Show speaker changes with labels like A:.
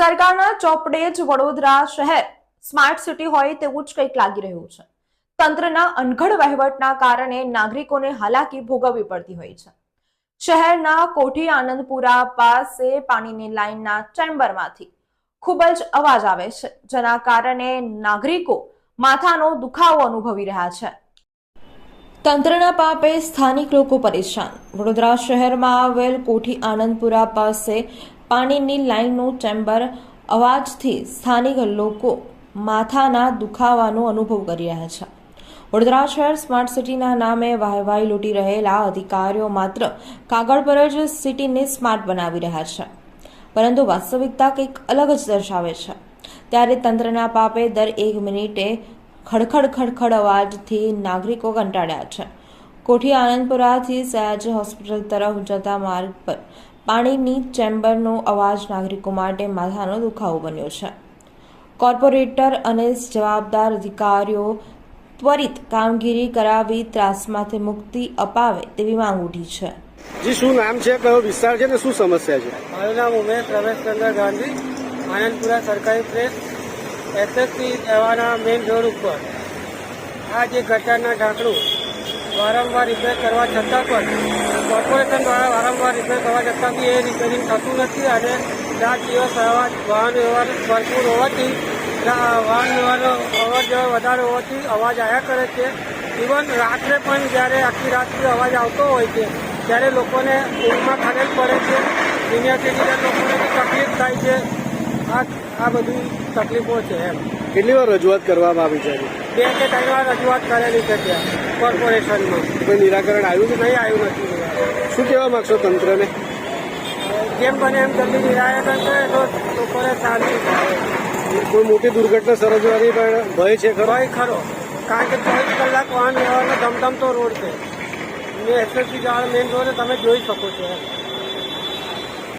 A: સરકારના ચોપડે જ વડોદરા શહેર સ્માર્ટ સિટી હોય તેવું જ કંઈક લાગી રહ્યું છે. તંત્રના અનઘડ વહીવટના કારણે નાગરિકોને હાલાકી ભોગવવી પડતી હોય છે. શહેરના કોઠી આનંદપુરા પાસે પાણીની લાઇનના ચેમ્બરમાંથી ખૂબ જ અવાજ આવે છે, જેના કારણે નાગરિકો માથાનો દુખાવો અનુભવી રહ્યા છે. તંત્રના પાપે સ્થાનિક લોકો પરેશાન. વડોદરા શહેરમાં આવેલ કોઠી આનંદપુરા પાસે પાણીની લાઇનનું ચેમ્બર અવાજથી સ્થાનિક લોકો માથાના દુખાવાનો અનુભવ કરી રહ્યા છે. વડોદરા શહેર સ્માર્ટ સિટીના નામે વાહવાહી લૂંટી રહેલા અધિકારીઓ માત્ર કાગળ પર જ સિટીને સ્માર્ટ બનાવી રહ્યા છે, પરંતુ વાસ્તવિકતા કંઈક અલગ જ દર્શાવે છે. ત્યારે તંત્રના પાપે દર એક મિનિટે ખડખડ ખડખડ અવાજથી નાગરિકો કંટાળ્યા છે. કોઠી આનંદપુરાથી સયાજી હોસ્પિટલ તરફ જતા માર્ગ પર પાણીની ચેમ્બરનો અવાજ નાગરિકો માટે માથાનો દુખાવો બન્યો છે. કોર્પોરેટર અને જવાબદાર અધિકારીઓ ત્વરિત કામગીરી કરાવી ત્રાસમાંથી મુક્તિ અપાવે તેવી માંગ ઉઠી છે.
B: જી શું નામ છે? કયો વિસ્તાર છે ને શું સમસ્યા છે?
C: મારું નામ ઉમેશ રમેશચંદ્ર ગાંધી આનંદપુરા સરકારી પ્રેસ એસએસસી દેવાના મેઇન રોડ ઉપર. આ જે ગટરના ઢાંકણું વારંવાર રિપેર કરવા છતાં પણ કોર્પોરેશન દ્વારા વારંવાર રિપેર કરવા છતાં બી એ રિપેરિંગ થતું નથી અને રાત દિવસ વાહન વ્યવહાર ભરપૂર હોવાથી વાહન વ્યવહારનો અવાજ વધારે હોવાથી અવાજ આવ્યા કરે છે. ઇવન રાત્રે પણ જ્યારે આખી રાતથી અવાજ આવતો હોય છે ત્યારે લોકોને ઊંઘમાં ખાડેલ પડે છે. સિનિયર સિટીઝન લોકોને તકલીફ થાય છે. આ આ બધી તકલીફો છે એમ.
B: કેટલી વાર રજૂઆત કરવામાં આવી છે?
C: બે કે ત્રણ વાર રજૂઆત કરેલી છે ત્યાં. કોર્પોરેશનમાં.
B: કોઈ નિરાકરણ આવ્યું છે
C: નહીં આવ્યું નથી?
B: શું કહેવા માંગશો તંત્રને?
C: જેમ બને એમ જલ્દી નિરાકરણ કરે તો લોકોને શાંતિ
B: કોઈ મોટી દુર્ઘટના સર્જવાની પણ ભય છે ખરો?
C: ભય ખરો. કારણ કે ચોવીસ કલાક વાહન વ્યવહારનો ધમધમતો રોડ છે. મેં એસએસસી જાળ મેઇન રોડ તમે જોઈ શકો છો.